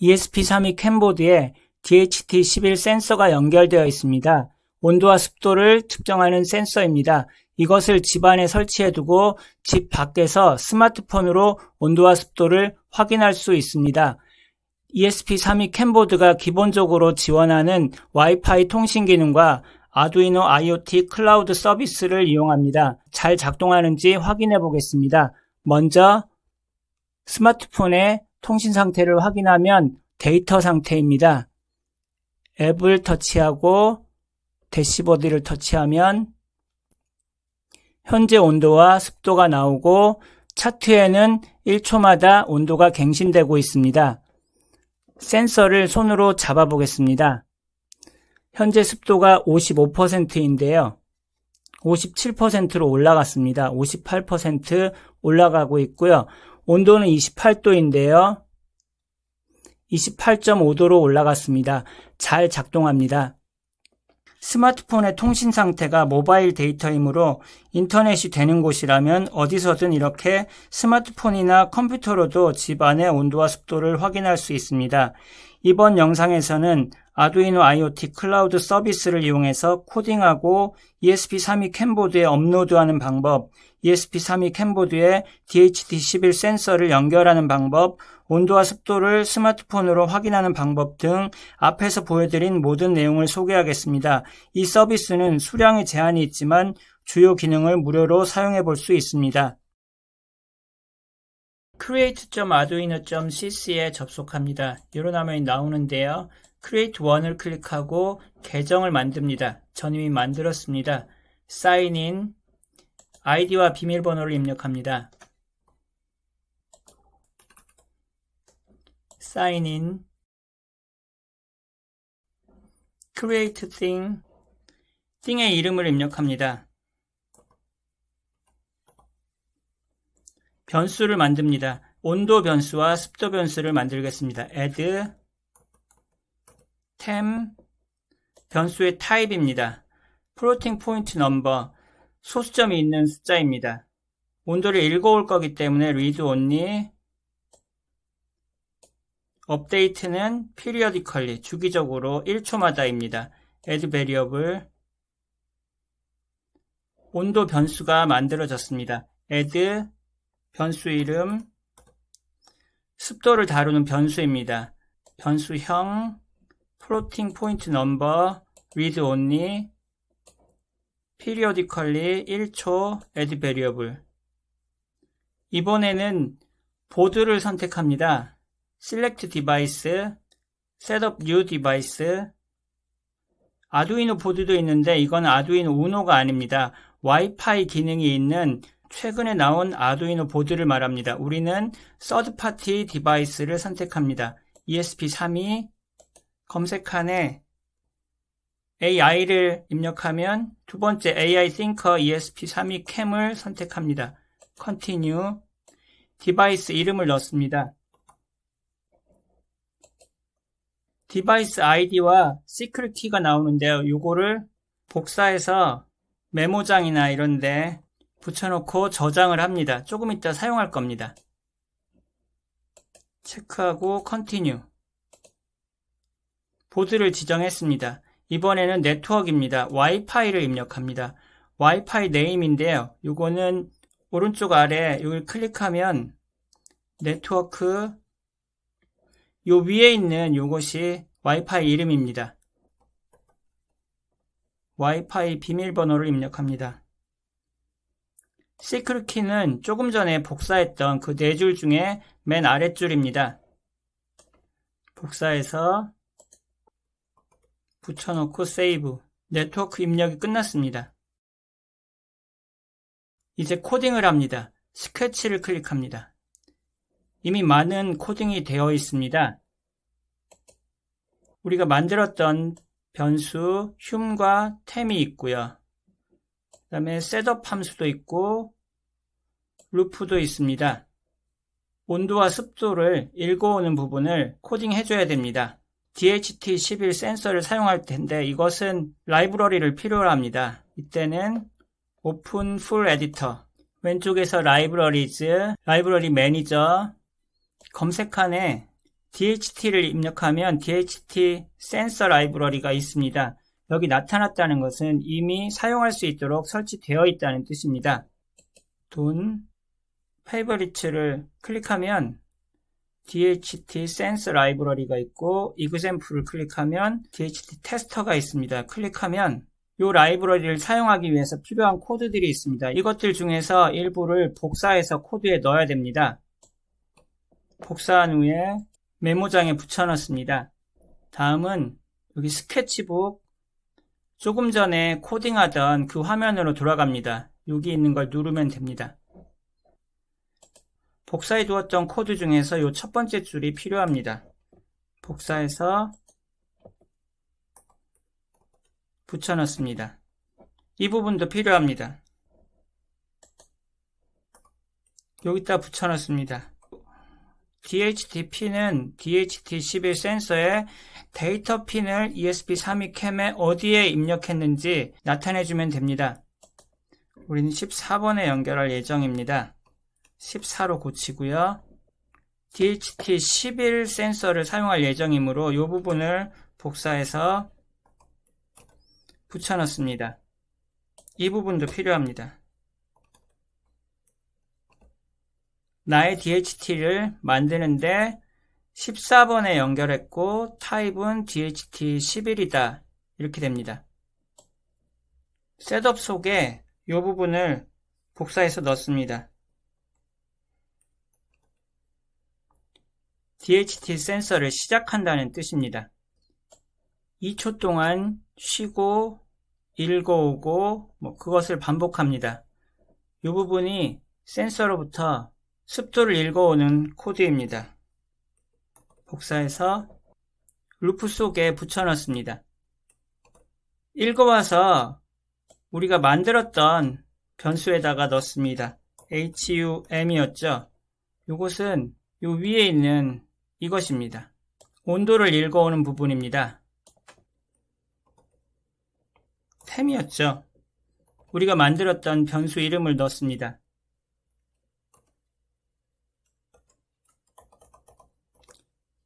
ESP32 캠보드에 DHT11 센서가 연결되어 있습니다. 온도와 습도를 측정하는 센서입니다. 이것을 집 안에 설치해 두고 집 밖에서 스마트폰으로 온도와 습도를 확인할 수 있습니다. ESP32 캠보드가 기본적으로 지원하는 와이파이 통신 기능과 아두이노 IoT 클라우드 서비스를 이용합니다. 잘 작동하는지 확인해 보겠습니다. 먼저 스마트폰의 통신 상태를 확인하면 데이터 상태입니다. 앱을 터치하고 대시보드를 터치하면 현재 온도와 습도가 나오고 차트에는 1초마다 온도가 갱신되고 있습니다. 센서를 손으로 잡아 보겠습니다. 현재 습도가 55%인데요. 57%로 올라갔습니다. 58% 올라가고 있고요. 온도는 28도인데요. 28.5도로 올라갔습니다. 잘 작동합니다. 스마트폰의 통신 상태가 모바일 데이터이므로 인터넷이 되는 곳이라면 어디서든 이렇게 스마트폰이나 컴퓨터로도 집 안의 온도와 습도를 확인할 수 있습니다. 이번 영상에서는 아두이노 IoT 클라우드 서비스를 이용해서 코딩하고 ESP32 캠보드에 업로드하는 방법, ESP32 캠보드에 DHT11 센서를 연결하는 방법, 온도와 습도를 스마트폰으로 확인하는 방법 등 앞에서 보여드린 모든 내용을 소개하겠습니다. 이 서비스는 수량에 제한이 있지만 주요 기능을 무료로 사용해 볼 수 있습니다. create.arduino.cc에 접속합니다. 이런 화면이 나오는데요. create 1을 클릭하고 계정을 만듭니다. 전 이미 만들었습니다. sign in, 아이디와 비밀번호를 입력합니다. sign in, create thing, thing의 이름을 입력합니다. 변수를 만듭니다. 온도 변수와 습도 변수를 만들겠습니다. add temp 변수의 타입입니다. floating point number 소수점이 있는 숫자입니다. 온도를 읽어올 거기 때문에 read only 업데이트는 periodically 주기적으로 1초마다입니다. add variable 온도 변수가 만들어졌습니다. add 변수 이름 습도를 다루는 변수입니다. 변수형 floating point number read only periodically 1초 add variable 이번에는 보드를 선택합니다. select device setup new device 아두이노 보드도 있는데 이건 아두이노 우노가 아닙니다. 와이파이 기능이 있는 최근에 나온 아두이노 보드를 말합니다. 우리는 서드 파티 디바이스를 선택합니다. ESP32 검색칸에 AI를 입력하면 두 번째 AI Thinker ESP32 캠을 선택합니다. Continue 디바이스 이름을 넣습니다. 디바이스 아이디와 시크릿 키가 나오는데요. 요거를 복사해서 메모장이나 이런데 붙여놓고 저장을 합니다. 조금 이따 사용할 겁니다. 체크하고 컨티뉴 보드를 지정했습니다. 이번에는 네트워크입니다. 와이파이를 입력합니다. 와이파이 네임인데요. 이거는 오른쪽 아래 여기 클릭하면 네트워크 요 위에 있는 요것이 와이파이 이름입니다. 와이파이 비밀번호를 입력합니다. 시크릿 키는 조금 전에 복사했던 그 네 줄 중에 맨 아랫줄입니다. 복사해서 붙여놓고 세이브 네트워크 입력이 끝났습니다. 이제 코딩을 합니다. 스케치를 클릭합니다. 이미 많은 코딩이 되어 있습니다. 우리가 만들었던 변수 흉과 템이 있고요. 그 다음에 셋업 함수도 있고 루프도 있습니다. 온도와 습도를 읽어오는 부분을 코딩해줘야 됩니다. DHT11 센서를 사용할 텐데 이것은 라이브러리를 필요로 합니다. 이때는 오픈 풀 에디터 왼쪽에서 라이브러리즈, 라이브러리 매니저 검색칸에 DHT를 입력하면 DHT 센서 라이브러리가 있습니다. 여기 나타났다는 것은 이미 사용할 수 있도록 설치되어 있다는 뜻입니다. 돈 페이버리츠를 클릭하면 DHT 센서 라이브러리가 있고 이그샘플을 클릭하면 DHT 테스터가 있습니다. 클릭하면 이 라이브러리를 사용하기 위해서 필요한 코드들이 있습니다. 이것들 중에서 일부를 복사해서 코드에 넣어야 됩니다. 복사한 후에 메모장에 붙여넣습니다. 다음은 여기 스케치북 조금 전에 코딩하던 그 화면으로 돌아갑니다. 여기 있는 걸 누르면 됩니다. 복사해 두었던 코드 중에서 이 첫 번째 줄이 필요합니다. 복사해서 붙여넣습니다. 이 부분도 필요합니다. 여기다 붙여넣습니다. DHT-P는 DHT11 센서에 데이터 핀을 ESP32 캠에 어디에 입력했는지 나타내주면 됩니다. 우리는 14번에 연결할 예정입니다. 14로 고치고요. DHT11 센서를 사용할 예정이므로 이 부분을 복사해서 붙여넣습니다. 이 부분도 필요합니다. 나의 DHT를 만드는데 14번에 연결했고 타입은 DHT11이다. 이렇게 됩니다. 셋업 속에 이 부분을 복사해서 넣습니다. DHT 센서를 시작한다는 뜻입니다. 2초 동안 쉬고 읽어오고 뭐 그것을 반복합니다. 이 부분이 센서로부터 습도를 읽어오는 코드입니다. 복사해서 루프 속에 붙여넣습니다. 읽어와서 우리가 만들었던 변수에다가 넣습니다. hum이었죠. 이것은 요 위에 있는 이것입니다. 온도를 읽어오는 부분입니다. 템이었죠. 우리가 만들었던 변수 이름을 넣습니다.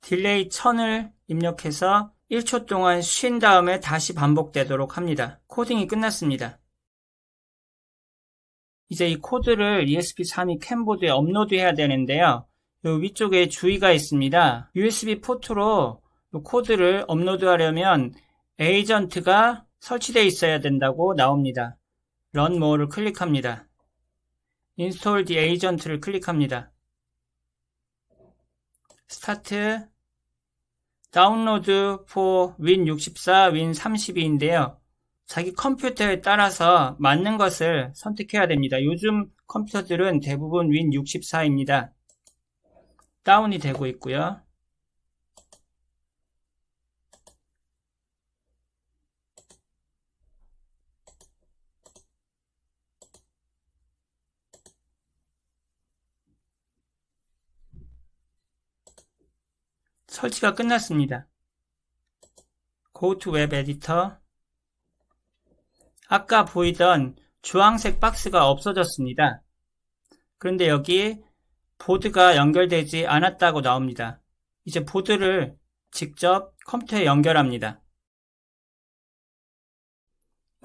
딜레이 1000을 입력해서 1초 동안 쉰 다음에 다시 반복되도록 합니다. 코딩이 끝났습니다. 이제 이 코드를 ESP32 캠보드에 업로드해야 되는데요. 이 위쪽에 주의가 있습니다. USB 포트로 이 코드를 업로드하려면 에이전트가 설치되어 있어야 된다고 나옵니다. Run More를 클릭합니다. Install the Agent를 클릭합니다. 스타트 다운로드 for win64, win32인데요. 자기 컴퓨터에 따라서 맞는 것을 선택해야 됩니다. 요즘 컴퓨터들은 대부분 win64입니다. 다운이 되고 있고요. 설치가 끝났습니다. Go to Web Editor 아까 보이던 주황색 박스가 없어졌습니다. 그런데 여기 보드가 연결되지 않았다고 나옵니다. 이제 보드를 직접 컴퓨터에 연결합니다.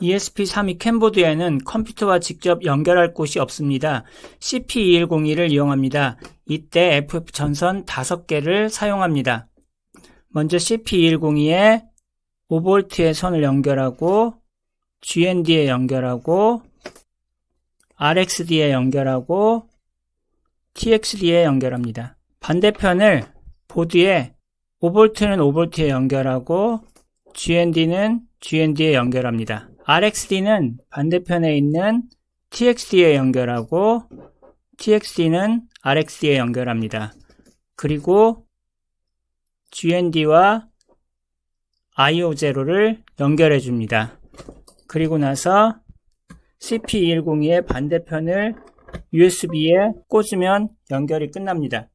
ESP32 캠보드에는 컴퓨터와 직접 연결할 곳이 없습니다. CP2102를 이용합니다. 이때 FF 전선 5개를 사용합니다. 먼저 CP2102에 5V의 선을 연결하고 GND에 연결하고 RXD에 연결하고 TXD에 연결합니다. 반대편을 보드에 5V는 5V에 연결하고 GND는 GND에 연결합니다. RXD는 반대편에 있는 TXD에 연결하고 TXD는 RXD에 연결합니다. 그리고 GND와 IO0를 연결해 줍니다. 그리고 나서 CP210의 반대편을 USB에 꽂으면 연결이 끝납니다.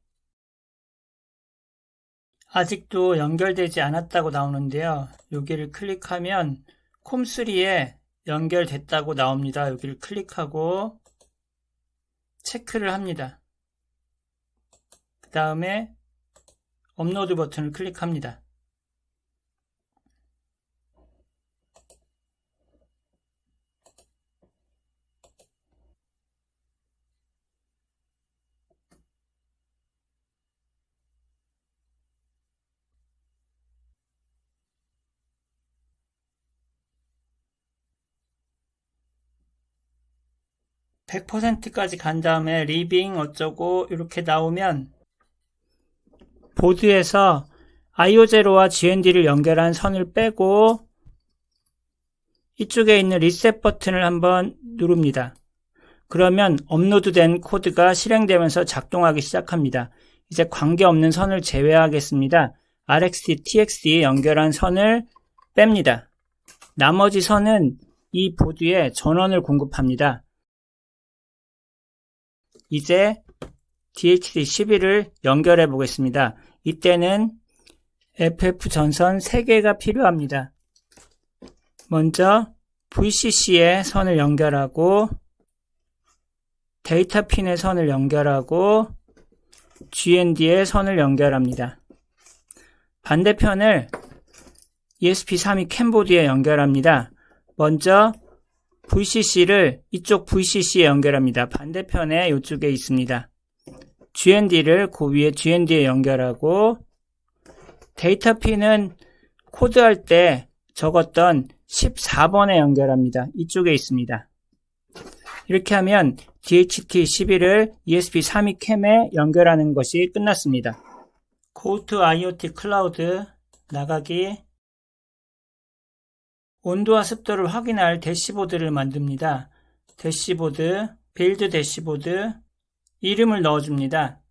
아직도 연결되지 않았다고 나오는데요. 여기를 클릭하면 콤3에 연결됐다고 나옵니다. 여기를 클릭하고 체크를 합니다. 그 다음에 업로드 버튼을 클릭합니다. (100%까지) 간 다음에 리빙 어쩌고 이렇게 나오면 보드에서 IO0와 GND를 연결한 선을 빼고 이쪽에 있는 리셋 버튼을 한번 누릅니다. 그러면 업로드된 코드가 실행되면서 작동하기 시작합니다. 이제 관계없는 선을 제외하겠습니다. RxD, TXD에 연결한 선을 뺍니다. 나머지 선은 이 보드에 전원을 공급합니다. 이제 DHD11을 연결해 보겠습니다. 이때는 FF 전선 3개가 필요합니다. 먼저 VCC에 선을 연결하고 데이터 핀에 선을 연결하고 GND에 선을 연결합니다. 반대편을 ESP32 캠보드에 연결합니다. 먼저 VCC를 이쪽 VCC에 연결합니다. 반대편에 이쪽에 있습니다. GND를 그 위에 GND에 연결하고 데이터 핀은 코드할 때 적었던 14번에 연결합니다. 이쪽에 있습니다. 이렇게 하면 DHT11을 ESP32 캠에 연결하는 것이 끝났습니다. To IoT 클라우드 나가기 온도와 습도를 확인할 대시보드를 만듭니다. 대시보드, 빌드 대시보드, 이름을 넣어줍니다.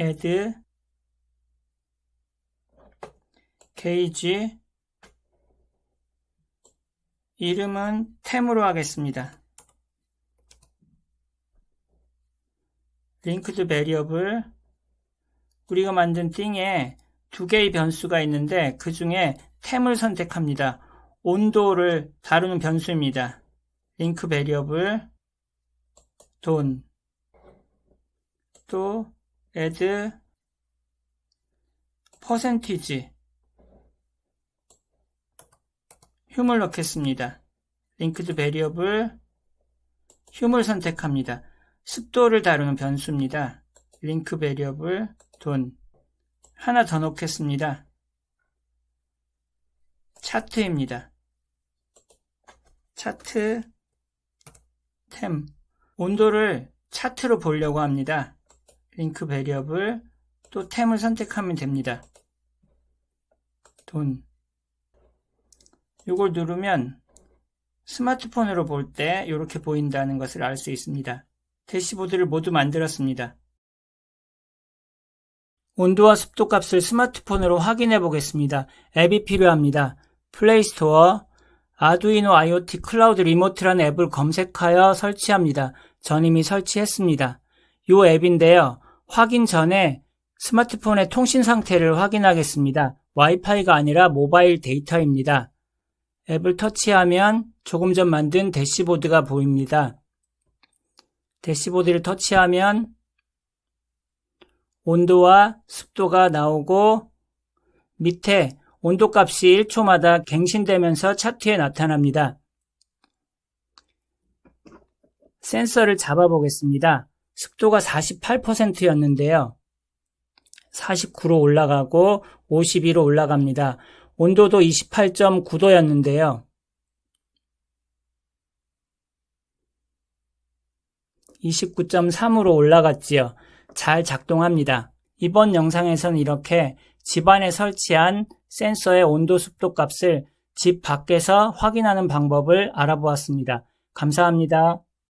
add gauge 이름은 템으로 하겠습니다. 링크드 베리어블 우리가 만든 띵에 두 개의 변수가 있는데 그 중에 템을 선택합니다. 온도를 다루는 변수입니다. 링크 베리어블 돈, 또 add 퍼센티지 흉을 넣겠습니다. 링크드 베리어블 흉을 선택합니다. 습도를 다루는 변수입니다. 링크 베리어블 돈 하나 더 넣겠습니다. 차트입니다. 차트 템 온도를 차트로 보려고 합니다. 링크 베리어블 또 템을 선택하면 됩니다. 돈 이걸 누르면 스마트폰으로 볼 때 이렇게 보인다는 것을 알 수 있습니다. 대시보드를 모두 만들었습니다. 온도와 습도 값을 스마트폰으로 확인해 보겠습니다. 앱이 필요합니다. 플레이스토어 아두이노 IoT 클라우드 리모트라는 앱을 검색하여 설치합니다. 전 이미 설치했습니다. 이 앱인데요. 확인 전에 스마트폰의 통신 상태를 확인하겠습니다. 와이파이가 아니라 모바일 데이터입니다. 앱을 터치하면 조금 전 만든 대시보드가 보입니다. 대시보드를 터치하면 온도와 습도가 나오고 밑에 온도 값이 1초마다 갱신되면서 차트에 나타납니다. 센서를 잡아보겠습니다. 습도가 48%였는데요. 49로 올라가고 52로 올라갑니다. 온도도 28.9도였는데요. 29.3으로 올라갔지요. 잘 작동합니다. 이번 영상에서는 이렇게 집안에 설치한 센서의 온도 습도 값을 집 밖에서 확인하는 방법을 알아보았습니다. 감사합니다.